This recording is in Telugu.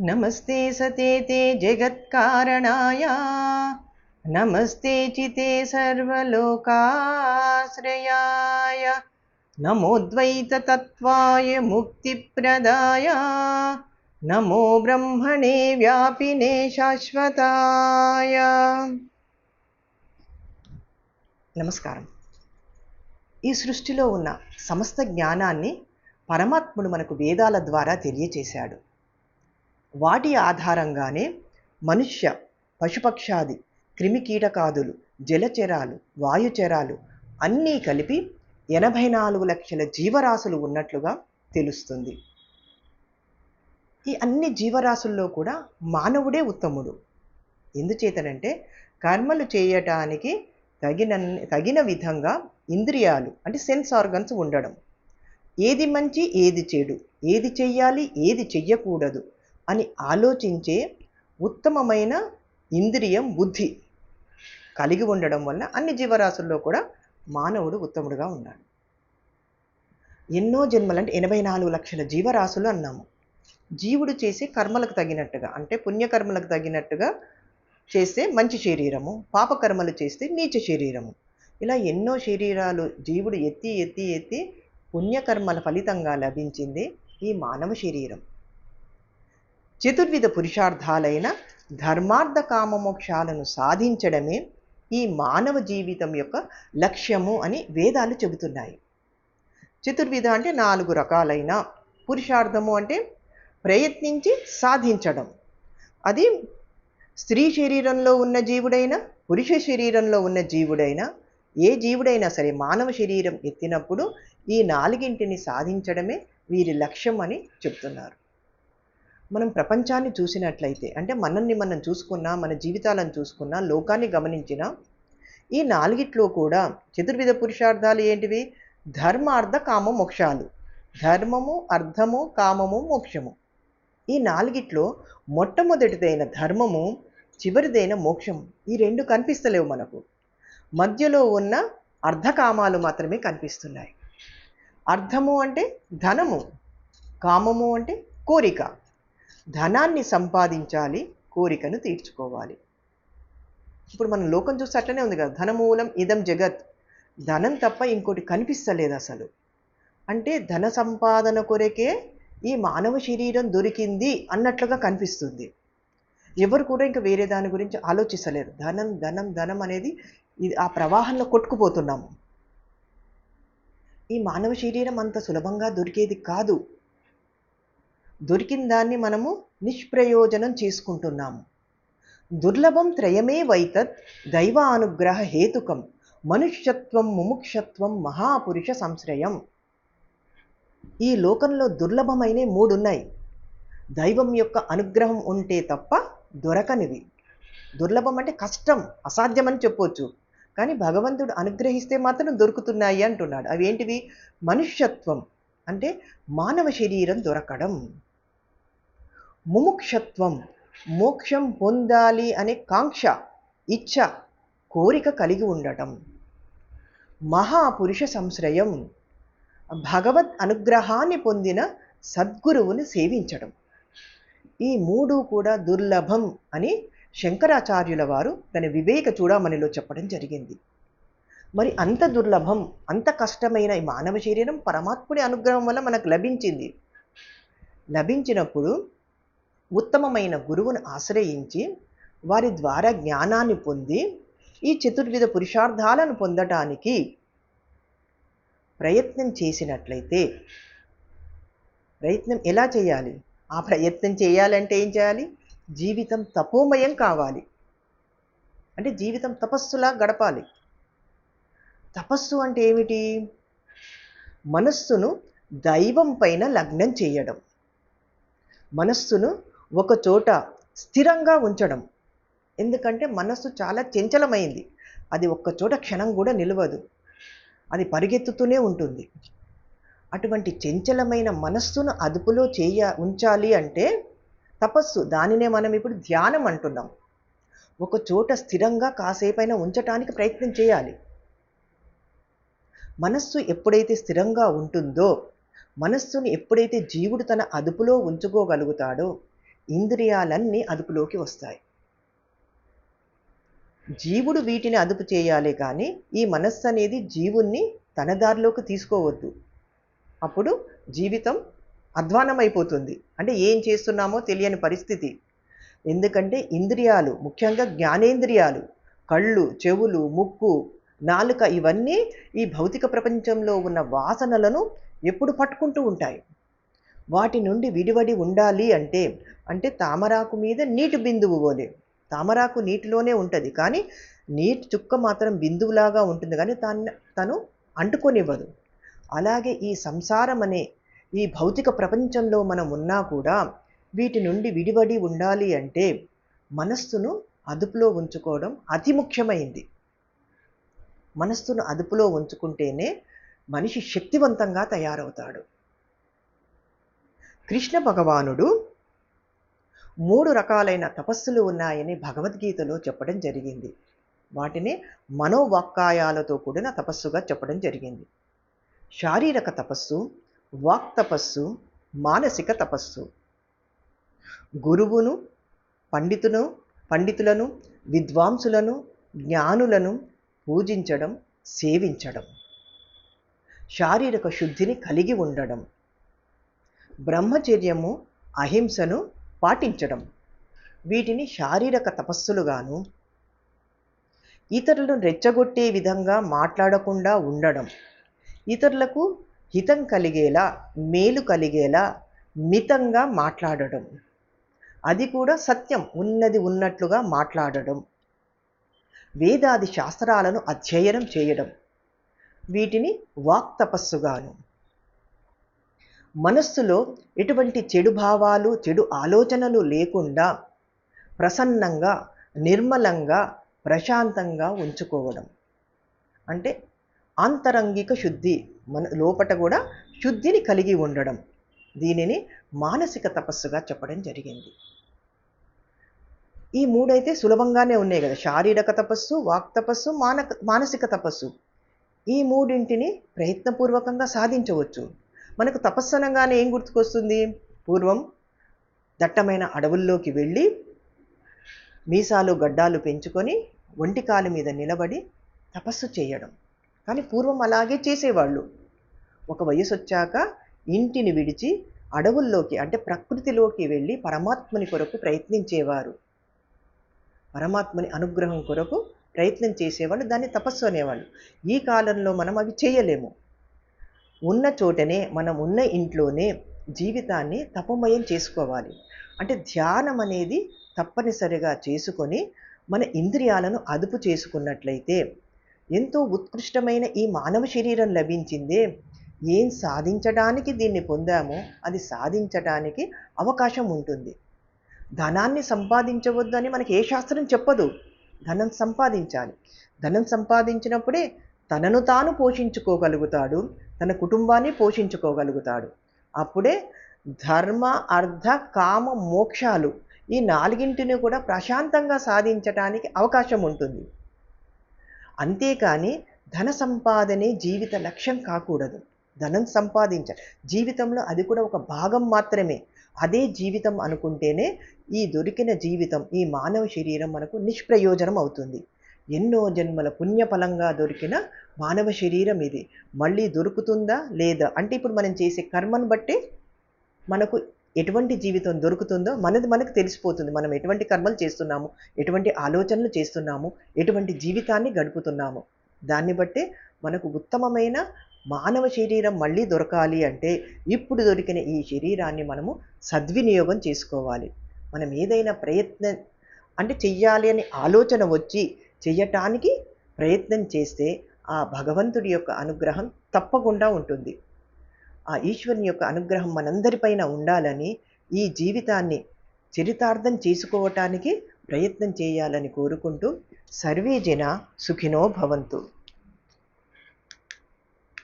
नमस्ते सते ते जगत्कारणाय नमस्ते चिते सर्वलोकाश्रयाय नमोद्वैततत्त्वाय मुक्तिप्रदाय नमो ब्रह्मणे व्यापिने శాశ్వతాయ నమస్కారం ఈ సృష్టిలో ఉన్న సమస్త జ్ఞానాన్ని పరమాత్ముడు మనకు వేదాల ద్వారా తెలియచేశాడు వాటి ఆధారంగానే మనుష్య పశుపక్షాది క్రిమికీటకాదులు జలచరాలు వాయుచరాలు అన్నీ కలిపి ఎనభై నాలుగు లక్షల జీవరాశులు ఉన్నట్లుగా తెలుస్తుంది. ఈ అన్ని జీవరాశుల్లో కూడా మానవుడే ఉత్తముడు. ఎందుచేతనంటే కర్మలు చేయటానికి తగిన తగిన విధంగా ఇంద్రియాలు అంటే సెన్స్ ఆర్గన్స్ ఉండడం. ఏది మంచి ఏది చెడు. ఏది చెయ్యాలి ఏది చెయ్యకూడదు. అని ఆలోచించే ఉత్తమమైన ఇంద్రియం బుద్ధి కలిగి ఉండడం వల్ల అన్ని జీవరాశుల్లో కూడా మానవుడు ఉత్తముడుగా ఉన్నాడు ఎన్నో జన్మలు అంటే ఎనభై నాలుగు లక్షల జీవరాశులు అన్నాము. జీవుడు చేసే కర్మలకు తగినట్టుగా అంటే పుణ్యకర్మలకు తగినట్టుగా చేస్తే మంచి శరీరము పాపకర్మలు చేస్తే నీచ శరీరము. ఇలా ఎన్నో శరీరాలు జీవుడు ఎత్తి ఎత్తి ఎత్తి పుణ్యకర్మల ఫలితంగా లభించింది ఈ మానవ శరీరం. చతుర్విధ పురుషార్థాలైన ధర్మార్థ కామమోక్షాలను సాధించడమే ఈ మానవ జీవితం యొక్క లక్ష్యము అని వేదాలు చెబుతున్నాయి. చతుర్విధ అంటే నాలుగు రకాలైన పురుషార్థము అంటే ప్రయత్నించి సాధించడం. అది స్త్రీ శరీరంలో ఉన్న జీవుడైనా పురుష శరీరంలో ఉన్న జీవుడైనా ఏ జీవుడైనా సరే మానవ శరీరం ఎత్తినప్పుడు ఈ నాలుగింటిని సాధించడమే వీరి లక్ష్యం అని చెప్తున్నారు మనం ప్రపంచాన్ని చూసినట్లయితే అంటే మనల్ని మనం చూసుకున్నా మన జీవితాలను చూసుకున్నా లోకాన్ని గమనించినా ఈ నాలుగిట్లో కూడా చతుర్విధ పురుషార్థాలు ఏంటివి? ధర్మార్థ కామ మోక్షాలు. ధర్మము అర్థము కామము మోక్షము. ఈ నాలుగిట్లో మొట్టమొదటిదైన ధర్మము చివరిదైన మోక్షం. ఈ రెండు కనిపిస్తలేవు మనకు. మధ్యలో ఉన్న అర్ధకామాలు మాత్రమే కనిపిస్తున్నాయి. అర్థము అంటే ధనము కామము అంటే కోరిక. ధనాన్ని సంపాదించాలి కోరికను తీర్చుకోవాలి. ఇప్పుడు మనం లోకం చూస్తే అట్లనే ఉంది కదా. ధనమూలం ఇదం జగత్. ధనం తప్ప ఇంకోటి కనిపిస్తలేదు అసలు. అంటే ధన సంపాదన కొరకే ఈ మానవ శరీరం దొరికింది అన్నట్లుగా కనిపిస్తుంది. ఎవరు కూడా ఇంకా వేరే దాని గురించి ఆలోచిస్తలేరు. ధనం ధనం ధనం అనేది ఇది ఆ ప్రవాహంలో కొట్టుకుపోతున్నాము. ఈ మానవ శరీరం అంత సులభంగా దొరికేది కాదు. దొరికిన దాన్ని మనము నిష్ప్రయోజనం చేసుకుంటున్నాము. దుర్లభం త్రయమే వైతత్ దైవ అనుగ్రహ హేతుకం మనుష్యత్వం ముముక్షత్వం మహాపురుష సంశ్రయం. ఈ లోకంలో దుర్లభమైన మూడున్నాయి. దైవం యొక్క అనుగ్రహం ఉంటే తప్ప దొరకనివి. దుర్లభం అంటే కష్టం అసాధ్యమని చెప్పొచ్చు. కానీ భగవంతుడు అనుగ్రహిస్తే మాత్రం దొరుకుతున్నాయి అంటున్నాడు. అవి ఏంటివి మనుష్యత్వం. అంటే మానవ శరీరం దొరకడం. ముముక్షత్వం మోక్షం పొందాలి అనే కాంక్ష ఇచ్ఛ కోరిక కలిగి ఉండటం. మహాపురుష సంశ్రయం భగవత్ అనుగ్రహాన్ని పొందిన సద్గురువుని సేవించడం ఈ మూడు కూడా దుర్లభం అని శంకరాచార్యుల వారు తన వివేక చూడమనిలో చెప్పడం జరిగింది. మరి అంత దుర్లభం అంత కష్టమైన ఈ మానవ శరీరం పరమాత్ముడి అనుగ్రహం వల్ల మనకు లభించింది. లభించినప్పుడు ఉత్తమమైన గురువును ఆశ్రయించి వారి ద్వారా జ్ఞానాన్ని పొంది ఈ చతుర్విధ పురుషార్థాలను పొందటానికి ప్రయత్నం చేసినట్లయితే ప్రయత్నం ఎలా చేయాలి? ఆ ప్రయత్నం చేయాలంటే ఏం చేయాలి? జీవితం తపోమయం కావాలి. అంటే జీవితం తపస్సులా గడపాలి. తపస్సు అంటే ఏమిటి? మనస్సును దైవం పైన లగ్నం చేయడం. మనస్సును ఒకచోట స్థిరంగా ఉంచడం. ఎందుకంటే మనస్సు చాలా చంచలమైంది. అది ఒక్కచోట క్షణం కూడా నిలవదు. అది పరిగెత్తుతూనే ఉంటుంది. అటువంటి చంచలమైన మనస్సును అదుపులో చేయ ఉంచాలి అంటే తపస్సు. దానినే మనం ఇప్పుడు ధ్యానం అంటున్నాం. ఒక చోట స్థిరంగా కాసేపైనా ఉంచటానికి ప్రయత్నం చేయాలి. మనస్సు ఎప్పుడైతే స్థిరంగా ఉంటుందో మనస్సుని ఎప్పుడైతే జీవుడు తన అదుపులో ఉంచుకోగలుగుతాడో ఇంద్రియాలన్నీ అదుపులోకి వస్తాయి. జీవుడు వీటిని అదుపు చేయాలి కానీ ఈ మనస్సు అనేది జీవుణ్ణి తన దారిలోకి తీసుకోవద్దు. అప్పుడు జీవితం అధ్వానమైపోతుంది. అంటే ఏం చేస్తున్నామో తెలియని పరిస్థితి. ఎందుకంటే ఇంద్రియాలు ముఖ్యంగా జ్ఞానేంద్రియాలు కళ్ళు చెవులు ముక్కు నాలుక ఇవన్నీ ఈ భౌతిక ప్రపంచంలో ఉన్న వాసనలను ఎప్పుడు పట్టుకుంటూ ఉంటాయి. వాటి నుండి విడివడి ఉండాలి అంటే అంటే తామరాకు మీద నీటి బిందువు పోలే తామరాకు నీటిలోనే ఉంటుంది కానీ నీటి చుక్క మాత్రం బిందువులాగా ఉంటుంది కానీ తను తను అంటుకొనివ్వదు. అలాగే ఈ సంసారం అనే ఈ భౌతిక ప్రపంచంలో మనం ఉన్నా కూడా వీటి నుండి విడివడి ఉండాలి అంటే మనస్సును అదుపులో ఉంచుకోవడం అతి ముఖ్యమైంది. మనస్సును అదుపులో ఉంచుకుంటేనే మనిషి శక్తివంతంగా తయారవుతాడు. కృష్ణ భగవానుడు మూడు రకాలైన తపస్సులు ఉన్నాయని భగవద్గీతలో చెప్పడం జరిగింది. వాటిని మనోవాక్కాయాలతో కూడిన తపస్సుగా చెప్పడం జరిగింది. శారీరక తపస్సు వాక్ తపస్సు మానసిక తపస్సు. గురువును పండితును పండితులను విద్వాంసులను జ్ఞానులను పూజించడం సేవించడం. శారీరక శుద్ధిని కలిగి ఉండడం. బ్రహ్మచర్యము అహింసను పాటించడం. వీటిని శారీరక తపస్సులుగాను ఇతరులను రెచ్చగొట్టే విధంగా మాట్లాడకుండా ఉండడం. ఇతరులకు హితం కలిగేలా మేలు కలిగేలా మితంగా మాట్లాడడం. అది కూడా సత్యం ఉన్నది ఉన్నట్లుగా మాట్లాడడం. వేదాది శాస్త్రాలను అధ్యయనం చేయడం. వీటిని వాక్ తపస్సుగాను మనస్సులో ఎటువంటి చెడు భావాలు చెడు ఆలోచనలు లేకుండా ప్రసన్నంగా నిర్మలంగా ప్రశాంతంగా ఉంచుకోవడం. అంటే ఆంతరంగిక శుద్ధి మన లోపట కూడా శుద్ధిని కలిగి ఉండడం. దీనిని మానసిక తపస్సుగా చెప్పడం జరిగింది. ఈ మూడైతే సులభంగానే ఉన్నాయి కదా. శారీరక తపస్సు వాక్ తపస్సు మాన మానసిక తపస్సు. ఈ మూడింటిని ప్రయత్నపూర్వకంగా సాధించవచ్చు. మనకు తపస్సు అనగానే ఏం గుర్తుకొస్తుంది? పూర్వం దట్టమైన అడవుల్లోకి వెళ్ళి మీసాలు గడ్డాలు పెంచుకొని ఒంటికాలు మీద నిలబడి తపస్సు చేయడం. కానీ పూర్వం అలాగే చేసేవాళ్ళు. ఒక వయసు వచ్చాక ఇంటిని విడిచి అడవుల్లోకి అంటే ప్రకృతిలోకి వెళ్ళి పరమాత్మని కొరకు ప్రయత్నించేవారు. పరమాత్మని అనుగ్రహం కొరకు ప్రయత్నం చేసేవాళ్ళు దాన్ని తపస్సు అనేవాళ్ళు. ఈ కాలంలో మనం అవి చేయలేము. ఉన్న చోటనే మనం ఉన్న ఇంట్లోనే జీవితాన్ని తపమయం చేసుకోవాలి. అంటే ధ్యానం అనేది తప్పనిసరిగా చేసుకొని మన ఇంద్రియాలను అదుపు చేసుకున్నట్లయితే ఎంతో ఉత్కృష్టమైన ఈ మానవ శరీరం లభించిందే. ఏం సాధించడానికి దీన్ని పొందామో అది సాధించడానికి అవకాశం ఉంటుంది. ధనాన్ని సంపాదించవద్దు అని మనకి ఏ శాస్త్రం చెప్పదు. ధనం సంపాదించాలి. ధనం సంపాదించినప్పుడే తనను తాను పోషించుకోగలుగుతాడు. తన కుటుంబాన్ని పోషించుకోగలుగుతాడు. అప్పుడే ధర్మ అర్థ కామ మోక్షాలు ఈ నాలుగింటిని కూడా ప్రశాంతంగా సాధించటానికి అవకాశం ఉంటుంది. అంతేకాని ధన సంపాదనే జీవిత లక్ష్యం కాకూడదు. ధనం సంపాదించ జీవితంలో అది కూడా ఒక భాగం మాత్రమే. అదే జీవితం అనుకుంటేనే ఈ దొరికిన జీవితం ఈ మానవ శరీరం మనకు నిష్ప్రయోజనం అవుతుంది. ఎన్నో జన్మల పుణ్యఫలంగా దొరికిన మానవ శరీరం ఇది. మళ్ళీ దొరుకుతుందా లేదా? అంటే ఇప్పుడు మనం చేసే కర్మను బట్టి మనకు ఎటువంటి జీవితం దొరుకుతుందో మనది మనకు తెలిసిపోతుంది. మనం ఎటువంటి కర్మలు చేస్తున్నాము ఎటువంటి ఆలోచనలు చేస్తున్నాము ఎటువంటి జీవితాన్ని గడుపుతున్నాము. దాన్ని బట్టే మనకు ఉత్తమమైన మానవ శరీరం మళ్ళీ దొరకాలి అంటే ఇప్పుడు దొరికిన ఈ శరీరాన్ని మనము సద్వినియోగం చేసుకోవాలి. మనం ఏదైనా ప్రయత్నం అంటే చెయ్యాలి అనే ఆలోచన వచ్చి చెయ్యటానికి ప్రయత్నం చేస్తే ఆ భగవంతుడి యొక్క అనుగ్రహం తప్పకుండా ఉంటుంది. ఆ ఈశ్వరుని యొక్క అనుగ్రహం మనందరిపైన ఉండాలని ఈ జీవితాన్ని చరితార్థం చేసుకోవటానికి ప్రయత్నం చేయాలని కోరుకుంటూ సర్వే జన సుఖినో భవంతు.